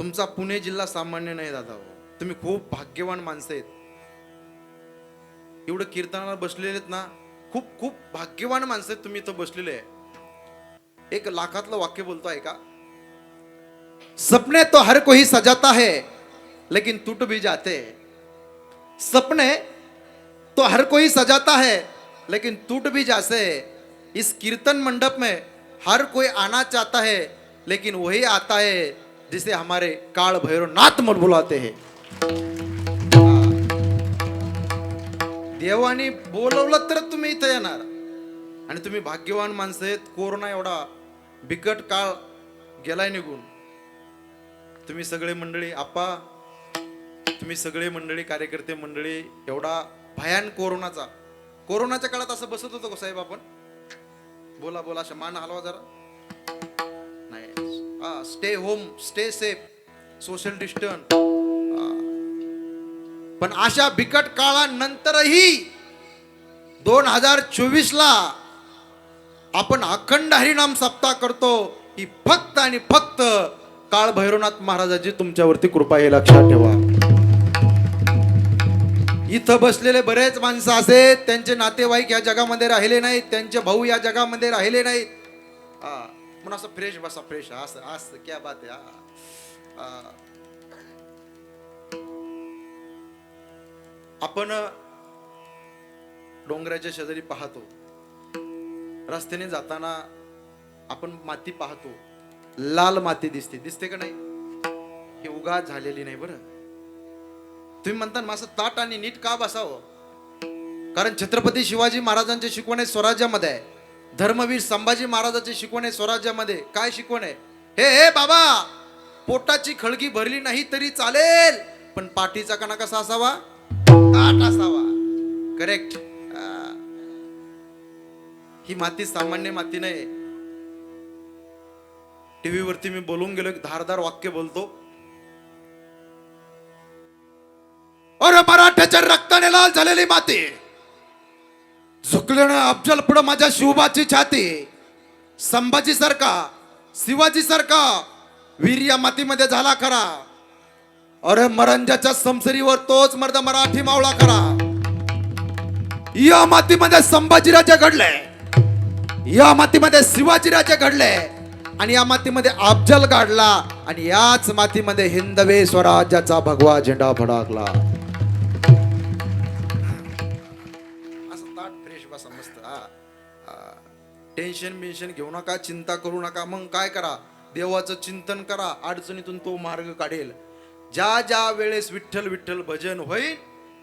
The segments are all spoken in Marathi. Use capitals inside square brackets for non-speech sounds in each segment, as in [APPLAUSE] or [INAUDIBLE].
तुमचा पुणे जिल्हा सामान्य नाही दादा हो. तुम्ही खूप भाग्यवान माणसं आहेत. एवढं कीर्तनाला बसलेले आहेत ना खूप खूप भाग्यवान माणसं आहेत तुम्ही इथं बसलेले. आहे एक लाखातलं वाक्य बोलतो आहे का? सपने तो हर कोई सजाता है लेकिन टूट भी जाते. सपने तो हर कोई सजाता है लेकिन टूट भी जाते. इस कीर्तन मंडप में हर कोई आना चाहता है लेकिन वही आता है. जिसे हमारे काल भैरव नाथ मन बुलाते हैं। देवाने बोलवलं तर तुम्ही इथं येणार। आणि तुम्ही भाग्यवान माणसं आहेत कोरोना एवढा बिकट काळ गेलाय निघून। तुम्ही सगळे मंडळी आप्पा तुम्ही सगळे मंडळी कार्यकर्ते मंडळी एवढा भयान कोरोनाचा। कोरोनाच्या काळात असं बसत होतो साहेब आपण? बोला बोला अशा मान हलवा जरा। Stay home stay safe social distance पण अशा बिकट काळानंतरही दोन हजार चोवीस ला आपण अखंड हरिनाम सप्ताह करतो ही फक्त आणि फक्त काळ भैरवनाथ महाराजाची तुमच्यावरती कृपा हे लक्षात ठेवा. इथं बसलेले बरेच माणसं असे त्यांचे नातेवाईक या जगामध्ये राहिले नाहीत त्यांचे भाऊ या जगामध्ये राहिले नाहीत. हा म्हणून असं फ्रेश बसा फ्रेश असं असं क्या बात आहे आपण डोंगराच्या शेजारी पाहतो रस्त्याने जाताना आपण माती पाहतो लाल माती दिसते दिसते का नाही हे उगा झालेली नाही बरं तुम्ही म्हणता माझं ताट आणि नीट का बसावं कारण छत्रपती शिवाजी महाराजांचे शिकवण स्वराज्यामध्ये आहे धर्मवीर संभाजी महाराजांचे शिकवण आहे स्वराज्यामध्ये. काय शिकवण आहे? हे हे बाबा पोटाची खळगी भरली नाही तरी चालेल पण पाठीचा कणा कसा असावा? ताट असावा. करेक्ट ही माती सामान्य माती नाही टीव्ही वरती मी बोलून गेलो धारदार वाक्य बोलतो. अरे मराठ्याच्या रक्ताने लाल झालेली माती. झुकलेलं अफजल पुढं माझ्या शिवबाची छाती. संभाजी सारखा शिवाजी सारखा वीर या मातीमध्ये झाला खरा. अरे मरंजाच्या समसरीवर तोच मर्द मराठी मावळा खरा. या मातीमध्ये संभाजीराजे घडले. या मातीमध्ये शिवाजीराजे घडले. आणि या मातीमध्ये अफजल गाडला. आणि याच मातीमध्ये हिंदवे स्वराज्याचा भगवा झेंडा फडकला. ताट फ्रेश टेन्शन बेन्शन घेऊ नका चिंता करू नका. मग काय करा? देवाचं चिंतन करा. अडचणीतून तो मार्ग काढेल. ज्या ज्या वेळेस विठ्ठल विठ्ठल भजन होईल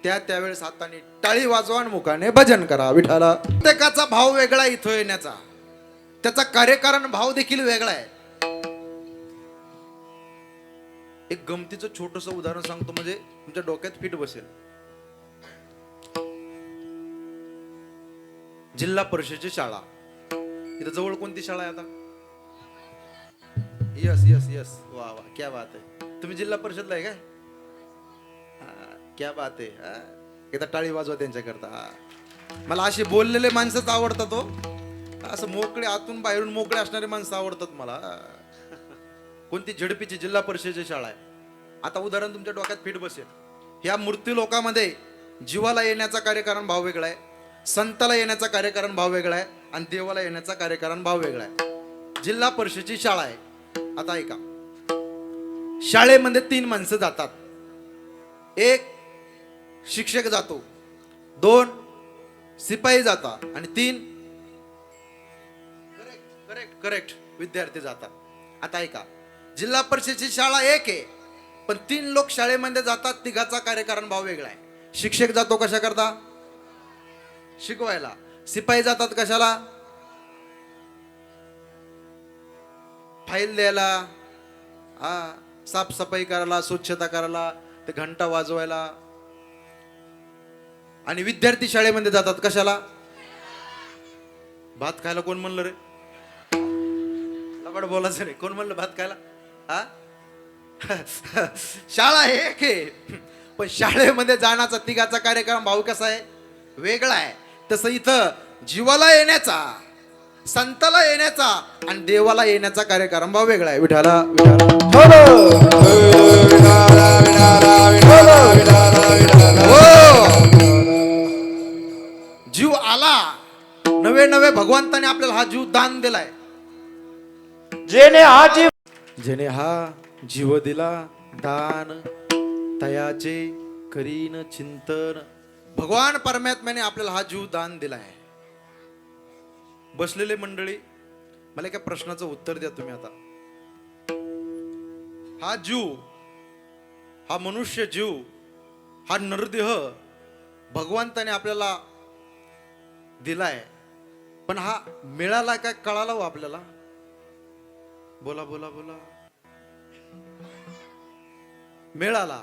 त्या त्यावेळेस हाताने टाळी वाजवा मुखाने भजन करा. विठाला प्रत्येकाचा भाव वेगळा आहे इथं येण्याचा. त्याचा कार्यकारण भाव देखील वेगळा आहे. एक गमतीचं छोटस उदाहरण सांगतो. म्हणजे तुमच्या डोक्यात फिट बसेल. जिल्हा परिषदेची शाळा. इथं जवळ कोणती शाळा आहे आता? यस यस यस वा वा. क्या बात आहे. तुम्ही जिल्हा परिषदला आहे काय? क्या बात आहे. हा. एकदा टाळी वाजवा त्यांच्याकरता. मला असे बोललेले माणसंच आवडतात हो. असं मोकळे आतून बाहेरून मोकळे असणारे माणसं आवडतात मला. कोणती झडपीची जिल्हा परिषदेची शाळा आहे. आता उदाहरण तुमच्या डोक्यात फिट बसेल. ह्या मूर्ती लोकांमध्ये जीवाला येण्याचा कार्यकारण भाव वेगळा आहे. संताला येण्याचा कार्यकारण भाव वेगळा आहे आणि देवाला येण्याचा कार्यकारण भाव वेगळा आहे. जिल्हा परिषदेची शाळा आहे. आता ऐका. शाळेमध्ये तीन माणसं जातात. एक शिक्षक जातो. दोन शिपाई जातात आणि तीन करेक्ट करेक्ट करेक्ट विद्यार्थी जातात. आता ऐका. जिल्हा परिषदेची शाळा एक आहे पण तीन लोक शाळेमध्ये जातात तिघाचा कार्यकारण भाव वेगळा आहे. शिक्षक जातो कशा करता शिकवायला. शिपाई जातात कशाला? फाईल द्यायला हा साफसफाई करायला स्वच्छता करायला ते घंटा वाजवायला. आणि विद्यार्थी शाळेमध्ये जातात कशाला? भात खायला कोण म्हणलं रे? लबाड बोलायचं रे कोण म्हणलं भात खायला? हा? [LAUGHS] शाळा आहे एक आहे. पण शाळेमध्ये जाण्याचा तिघाचा कार्यक्रम भाऊ कसा आहे? वेगळा आहे. तसं इथं जीवाला येण्याचा संताला येण्याचा आणि देवाला येण्याचा कार्यक्रम भाव वेगळा आहे. विठाला हो! जीव आला नवे नवे भगवंताने आपल्याला हा जीव दान दिलाय. जेने हा जीव जेने हा जीव दिला दान तयाचे करीन चिंतन. भगवान परमात्म्याने आपल्याला हा जीव दान दिला आहे बसलेले मंडळी मला एका प्रश्नाचं उत्तर द्या तुम्ही आता. हा जीव हा मनुष्य जीव हा नरदेह भगवंताने आपल्याला दिलाय. पण हा मिळाला काय कळाला हो आपल्याला? बोला बोला बोला. मिळाला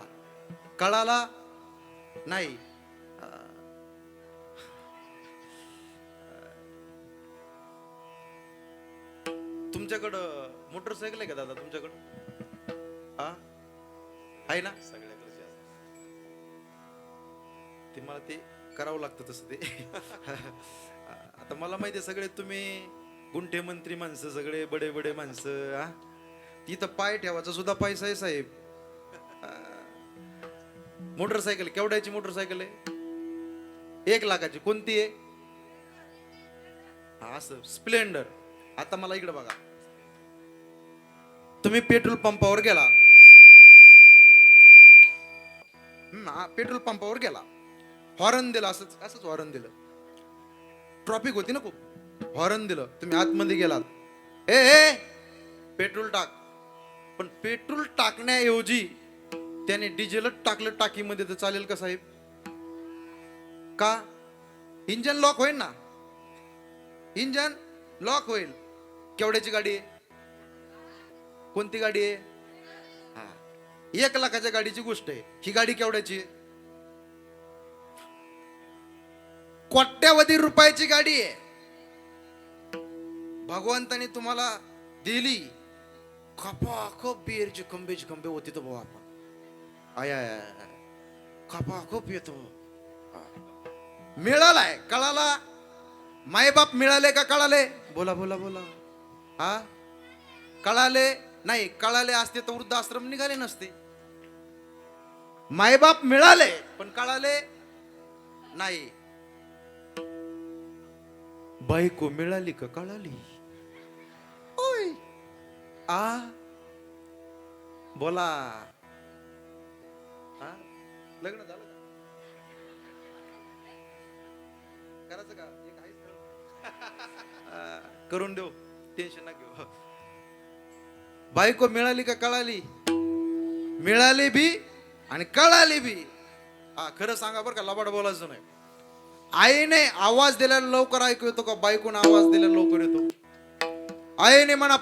कळाला नाही. तुमच्याकडं मोटरसायकल आहे का दादा तुमच्याकडं? हा आहे ना? ते मला ते करावं लागतं तसं ते. [LAUGHS] आता मला माहिती आहे सगळे तुम्ही गुंठे मंत्री माणसं सगळे बडे बडे माणसं हा इथं पाय ठेवायचा सुद्धा पैसा आहे साहेब. मोटरसायकल केवढ्याची मोटरसायकल आहे? एक लाखाची कोणती आहे? हा असं स्प्लेंडर. आता मला इकडे बघा. तुम्ही पेट्रोल पंपावर गेला. ना पेट्रोल पंपावर गेला. हॉर्न दिला असंच असंच हॉर्न दिलं. ट्रॉफिक होती ना खूप. हॉर्न दिलं तुम्ही आतमध्ये गेलात. ए ए पेट्रोल टाक. पण पेट्रोल टाकण्याऐवजी त्याने डिझेलच टाकलं टाकीमध्ये तर चालेल का साहेब? का? इंजन लॉक होईल ना? इंजन लॉक होईल. केवढ्याची गाडी आहे? कोणती गाडी आहे? हा. एक लाखाच्या गाडीची गोष्ट आहे. ही गाडी केवढ्याची? कोट्यावधी रुपयाची गाडी आहे. भगवंताने तुम्हाला दिली. खपा खप बिअरचे खंबेचे खंबे होते तर भाऊ आपण. आय खपा खप येतो. हा. मिळालाय कळाला? मायबाप मिळाले का कळाले? बोला बोला बोला. हा? कळाले? नाही कळाले असते तर वृद्धाश्रम निघाले नसते. मायबाप मिळाले पण कळाले नाही. बायको मिळाली का कळाली? ओय! आ? बोला. हा? लग्न झालं करायचं का? [LAUGHS] करून देऊ. टेन्शन ना घेऊ. हो. बायको मिळाली का कळाली? मिळाली बी आणि कळाली बी. हा खरं सांगा बरं का लबाड बोलायचं नाही. आईने आवाज दिल्याला लवकर ऐकू येतो का? बायकोने आवाज दिल्याला लवकर येतो. आईने म्हणा